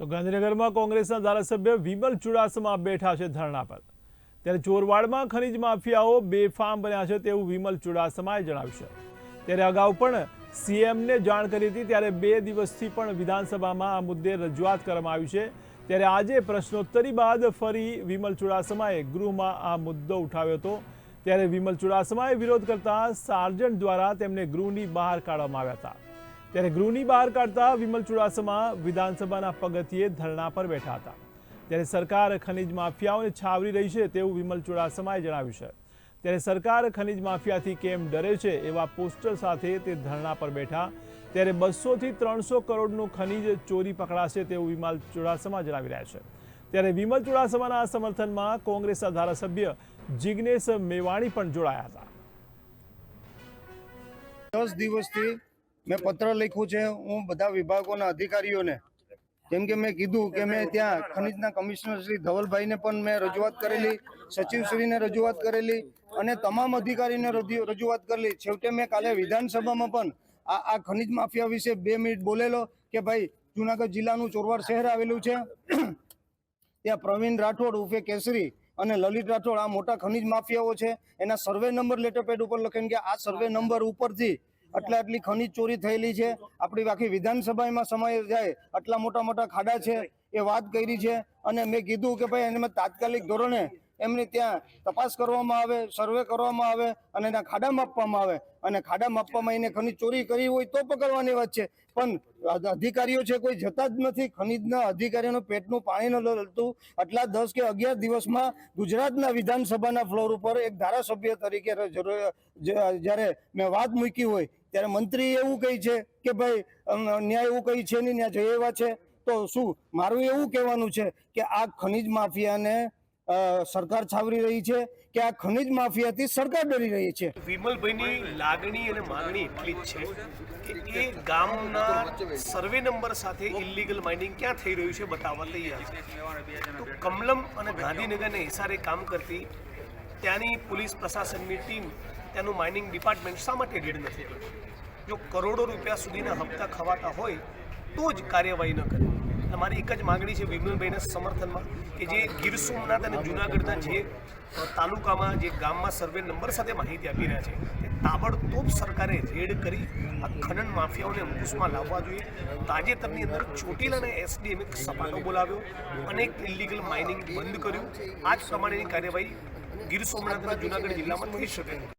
તો ગાંધીનગરમાં કોંગ્રેસના ધારાસભ્ય વિમલ ચુડાસમા બેઠા છે ધરણા પર. ત્યારે ચોરવાડમાં ખનીજ માફિયાઓ બેફામ બન્યા છે તેવું વિમલ ચુડાસમાએ જણાવ્યું છે. ત્યારે અગાઉ પણ સીએમને જાણ કરી હતી, ત્યારે બે દિવસથી પણ વિધાનસભામાં આ મુદ્દે રજૂઆત કરવામાં આવી છે. ત્યારે આજે પ્રશ્નોત્તરી બાદ ફરી વિમલ ચુડાસમાએ ગૃહમાં આ મુદ્દો ઉઠાવ્યો હતો. ત્યારે વિમલ ચુડાસમાએ વિરોધ કરતા સાર્જન્ટ દ્વારા તેમને ગૃહની બહાર કાઢવામાં આવ્યા હતા. ત્યારે ગૃહની બહાર કાઢતા વિમલ ચુડાસમા વિધાનસભાના પગથિયે ધરણા પર બેઠા હતા. ત્યારે સરકાર ખનીજ માફિયાઓને છાવરી રહી છે તેવું વિમલ ચુડાસમાએ જણાવ્યું છે. ત્યારે સરકાર ખનીજ માફિયાથી કેમ ડરે છે એવા પોસ્ટર સાથે તે ધરણા પર બેઠા. ત્યારે બસોથી ત્રણસો કરોડનું ખનીજ ચોરી પકડાશે તેવું વિમલ ચુડાસમા જણાવી રહ્યા છે. ત્યારે વિમલ ચુડાસમાના સમર્થનમાં કોંગ્રેસના ધારાસભ્ય જિગ્નેશ મેવાણી પણ જોડાયા હતા. દસ દિવસથી મેં પત્ર લખ્યું છે, હું બધા વિભાગોના અધિકારીઓને. જેમ કે મેં કીધું કે મેં ત્યાં ખનીજના કમિશનર શ્રી ધવલભાઈને પણ મેં રજૂઆત કરેલી, સચિવશ્રીને રજૂઆત કરેલી અને તમામ અધિકારીને રજૂઆત કરેલી. છેવટે મેં કાલે વિધાનસભામાં પણ આ આ ખનિજ માફિયા વિશે બે મિનિટ બોલેલો કે ભાઈ, જુનાગઢ જિલ્લાનું ચોરવાડ શહેર આવેલું છે. ત્યાં પ્રવીણ રાઠોડ, ઉર્ફે કેસરી અને લલિત રાઠોડ આ મોટા ખનીજ માફિયાઓ છે. એના સર્વે નંબર લેટર પેડ ઉપર લખેલ કે આ સર્વે નંબર ઉપરથી આટલા આટલી ખનીજ ચોરી થયેલી છે. આપણી આખી વિધાનસભામાં સમય જાય, આટલા મોટા મોટા ખાડા છે, એ વાત કરી છે. અને મેં કીધું કે ભાઈ, એને તાત્કાલિક ધોરણે એમની ત્યાં તપાસ કરવામાં આવે, સર્વે કરવામાં આવે અને એના ખાડા માપવામાં આવે. અને ખાડા માપવામાં એને ખનીજ ચોરી કરી હોય તો પકડવાની વાત છે. પણ અધિકારીઓ છે કોઈ જતા જ નથી. ખનીજના અધિકારીઓનું પેટનું પાણી ન લડતું આટલા દસ કે અગિયાર દિવસમાં ગુજરાતના વિધાનસભાના ફ્લોર ઉપર એક ધારાસભ્ય તરીકે જ્યારે મેં વાત મૂકી હોય, ત્યારે મંત્રી એવું કહે છે કે ભાઈ ન્યાય એવું કહી છે નહીં, ન્યાય જઈ એવા છે. તો શું, મારું એવું કહેવાનું છે કે આ ખનીજ માફિયાને સરકાર છાવરી રહી છે કે આ ખનીજ માફિયાથી સરકાર ડરી રહી છે. વિમલભાઈની લાગણી અને માંગણી એટલી જ છે કે એ ગામના સર્વે નંબર સાથે ઇલીગલ માઇનિંગ ક્યાં થઈ રહ્યું છે બતાવવા તૈયાર તો કમલમ અને ગાંધીનગરને હિસારે કામ કરતી ત્યાંની પોલીસ પ્રશાસનની ટીમ ત્યાંનું માઇનિંગ ડિપાર્ટમેન્ટ શા માટે રેડ નથી? જો કરોડો રૂપિયા સુધીના હપ્તા ખવાતા હોય તો જ કાર્યવાહી ન કરે. મારી એક જ માગણી છે વિમલભાઈના સમર્થનમાં કે જે ગીર સોમનાથ અને જુનાગઢના જે તાલુકામાં જે ગામમાં સર્વે નંબર સાથે માહિતી આપી રહ્યા છે તે તાબડતોબ સરકારે રેડ કરી આ ખનન માફિયાઓને અંકુશમાં લાવવા જોઈએ. તાજેતરની અંદર ચોટીલ અને એસડીએમ એક સપાટો બોલાવ્યો અનેક ઇલીગલ માઇનિંગ બંધ કર્યું. આ જ પ્રમાણેની કાર્યવાહી ગીર સોમનાથ અને જુનાગઢ જિલ્લામાં થઈ શકે.